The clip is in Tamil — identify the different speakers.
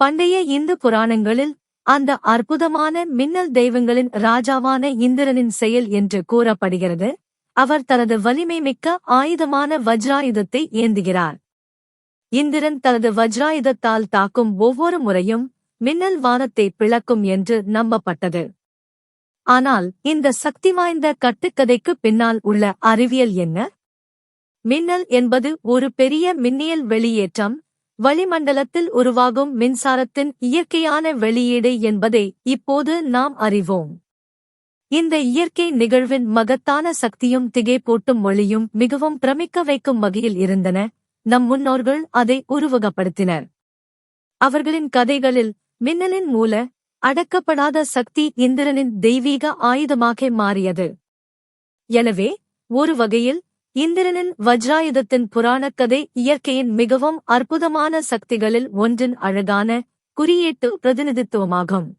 Speaker 1: பண்டைய இந்து புராணங்களில் அந்த அற்புதமான மின்னல் தெய்வங்களின் ராஜாவான இந்திரனின் செயல் என்று கூறப்படுகிறது. அவர் தனது வலிமை மிக்க ஆயுதமான வஜ்ராயுதத்தை ஏந்துகிறார். இந்திரன் தனது வஜ்ராயுதத்தால் தாக்கும் ஒவ்வொரு முறையும் மின்னல் வானத்தை பிளக்கும் என்று நம்பப்பட்டது. ஆனால் இந்த சக்தி வாய்ந்த கட்டுக்கதைக்கு பின்னால் உள்ள அறிவியல் என்ன? மின்னல் என்பது ஒரு பெரிய மின்னியல் வெளியேற்றம் வளிமண்டலத்தில் உருவாகும் மின்சாரத்தின் இயற்கையான வெளியீடு என்பதை இப்போது நாம் அறிவோம். இந்த இயற்கை நிகழ்வின் மகத்தான சக்தியும் திகைப்பூட்டும் மொழியும் மிகவும் பிரமிக்க வைக்கும் வகையில் இருந்தன. நம் முன்னோர்கள் அதை உருவகப்படுத்தினர். அவர்களின் கதைகளில் மின்னலின் மூல அடக்கப்படாத சக்தி இந்திரனின் தெய்வீக ஆயுதமாக மாறியது. எனவே ஒரு வகையில் இந்திரனின் வஜ்ராயுதத்தின் புராணக் கதை இயற்கையின் மிகவும் அற்புதமான சக்திகளில் ஒன்றின் அழகான குறியீட்டு பிரதிநிதித்துவமாகும்.